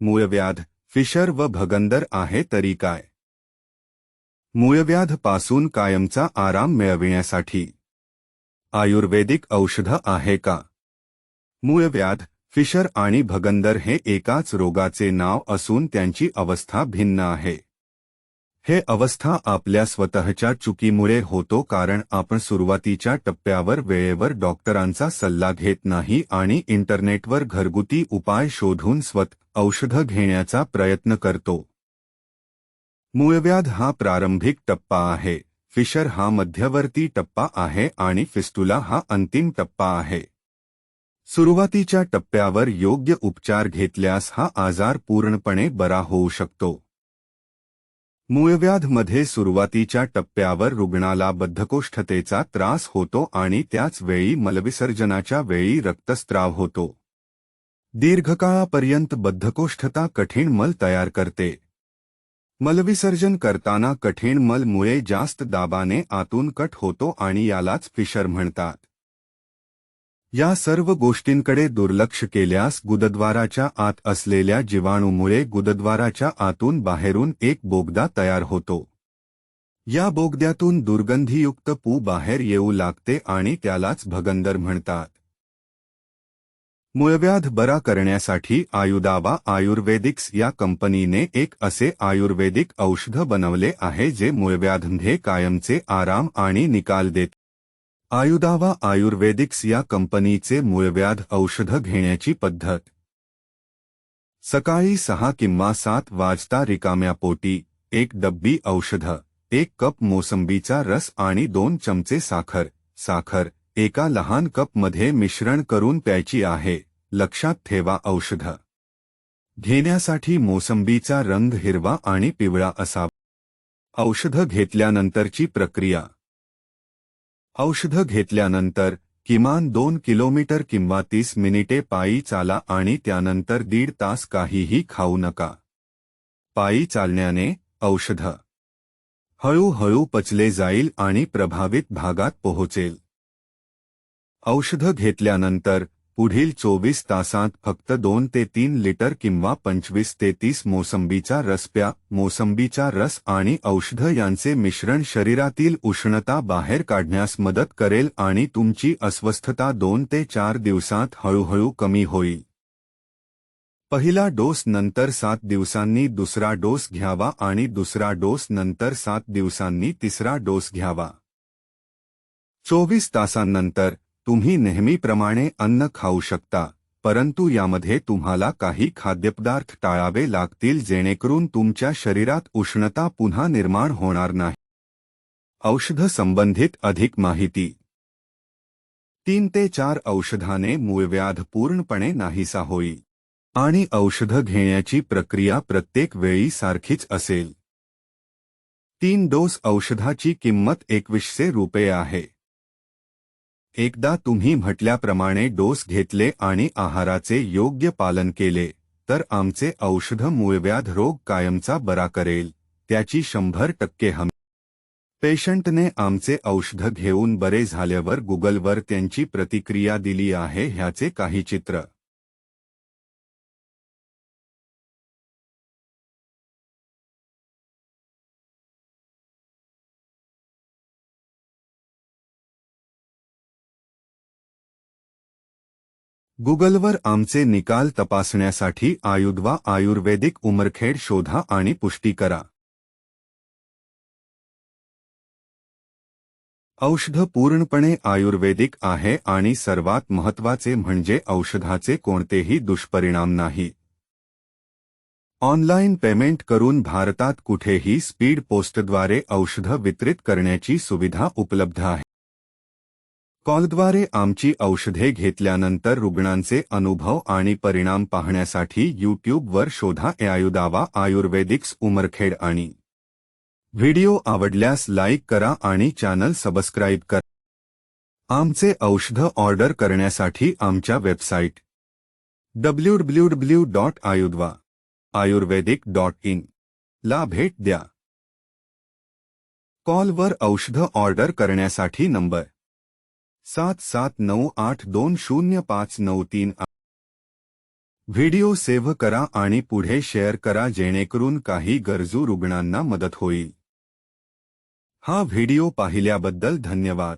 मूळव्याध फिशर व भगंदर आहे तरी काय? मूळव्याधपासून कायमचा आराम मिळविण्यासाठी. आयुर्वेदिक औषध आहे का? मूळव्याध फिशर आणि भगंदर हे एकाच रोगाचे नाव असून त्यांची अवस्था भिन्न आहे. हे अवस्था आपल्या स्वतःच्या चुकीमुळे होतो कारण आपण सुरुवातीच्या टप्प्यावर वेळेवर डॉक्टरांचा सल्ला घेत नाही आणि इंटरनेटवर घरगुती उपाय शोधून स्वत औषधं घेण्याचा प्रयत्न करतो. मूळव्याध हा प्रारंभिक टप्पा आहे. फिशर हा मध्यवर्ती टप्पा आहे आणि फिस्टुला हा अंतिम टप्पा आहे. सुरुवातीच्या टप्प्यावर योग्य उपचार घेतल्यास हा आजार पूर्णपणे बरा होऊ शकतो. मूळव्याधमध्ये सुरुवातीच्या टप्प्यावर रुग्णाला बद्धकोष्ठतेचा त्रास होतो आणि त्याच वेळी मलविसर्जनाच्या वेळी रक्तस्त्राव होतो. दीर्घकाळापर्यंत बद्धकोष्ठता कठीण मल तयार करते. मलविसर्जन करताना कठीण मलमुळे जास्त दाबाने आतून कट होतो आणि यालाच फिशर म्हणतात. या सर्व गोष्टींकडे दुर्लक्ष केल्यास गुदद्वाराच्या आत असलेल्या जीवाणूमुळे गुदद्वाराच्या आतून बाहेरून एक बोगदा तयार होतो. या बोगद्यातून दुर्गंधीयुक्त पू बाहेर येऊ लागते आणि त्यालाच भगंदर म्हणतात. मूळव्याध बरा करण्यासाठी आयुदावा आयुर्वेदिक्स या कंपनीने एक असे आयुर्वेदिक औषध बनवले आहे जे मूळव्याधमध्ये कायमचे आराम आणि निकाल देत आयुदावा आयुर्वेदिक्स या कंपनीचे मूळव्याध औषधं घेण्याची पद्धत. सकाळी सहा किंवा सात वाजता रिकाम्या पोटी एक डब्बी औषध एक कप मोसंबीचा रस आणि दोन चमचे साखर. साखर एका लहान कपमध्ये मिश्रण करून प्यायची आहे लक्षात ठेवा औषध. घेण्यासाठी मोसंबीचा रंग हिरवा आणि पिवळा असावा. औषधं घेतल्यानंतरची प्रक्रिया. औषध घेतल्यानंतर किमान दोन किलोमीटर किंवा तीस मिनिटे पायी चाला आणि त्यानंतर दीड तास काहीही खाऊ नका. पायी चालण्याने औषध हळूहळू पचले जाईल आणि प्रभावित भागात पोहोचेल. औषध घेतल्यानंतर पुढील चोवीस तासांत फक्त दोन ते तीन लिटर किंवा पंचवीस ते तीस मोसंबीचा रस प्या मोसंबीचा रस आणि औषध यांचे मिश्रण शरीरातील उष्णता बाहेर काढण्यास मदत करेल आणि तुमची अस्वस्थता दोन ते चार दिवसांत हळूहळू कमी होईल. पहिला डोस नंतर सात दिवसांनी दुसरा डोस घ्यावा आणि दुसरा डोस नंतर सात दिवसांनी तिसरा डोस घ्यावा. चोवीस तासांनंतर तुम्ही नेहमीप्रमाणे अन्न खाऊ शकता परंतु यामध्ये तुम्हाला काही खाद्यपदार्थ टाळावे लागतील जेणेकरून तुमच्या शरीरात उष्णता पुन्हा निर्माण होणार नाही. औषध संबंधित अधिक माहिती. तीन ते चार औषधाने मूळव्याध पूर्णपणे नाहीसा होईल आणि औषध घेण्याची प्रक्रिया प्रत्येक वेळी सारखीच असेल. तीन डोस औषधाची किंमत एकवीसशे रुपये आहे. एकदा तुम्ही म्हटल्याप्रमाणे डोस घेतले आणि आहाराचे योग्य पालन केले तर आमचे औषध मूळव्याध रोग कायमचा बरा करेल त्याची शंभर टक्के हमी. पेशंटने आमचे औषध घेऊन बरे झाल्यावर गुगलवर त्यांची प्रतिक्रिया दिली आहे ह्याचे काही चित्र. गुगलवर आमचे निकाल तपासण्यासाठी आयुर्वा आयुर्वेदिक उमरखेड शोधा आणि पुष्टी करा. औषध पूर्णपणे आयुर्वेदिक आहे आणि सर्वात महत्वाचे म्हणजे औषधाचे कोणतेही दुष्परिणाम नाही. ऑनलाईन पेमेंट करून भारतात कुठेही स्पीड पोस्टद्वारे औषध वितरित करण्याची सुविधा उपलब्ध आहे. कॉलद्वारे आमची औषधे घेतल्यानंतर रुग्णांचे अनुभव आणि परिणाम पाहण्यासाठी यूट्यूबवर शोधा आयुदावा आयुर्वेदिक्स उमरखेड आणि व्हिडिओ आवडल्यास लाईक करा आणि चॅनल सबस्क्राईब करा. आमचे औषध ऑर्डर करण्यासाठी आमच्या website W W W dot आयुर्वा ayurvedic dot in ला भेट द्या. कॉलवर औषध ऑर्डर करण्यासाठी नंबर सात सात नऊ आठ दोन शून्य पाच नऊ तीन व्हिडिओ सेव्ह करा आणि पुढे शेअर करा जेणेकरून काही गरजू रुग्णांना मदत होईल. हा व्हिडिओ पाहिल्याबद्दल धन्यवाद.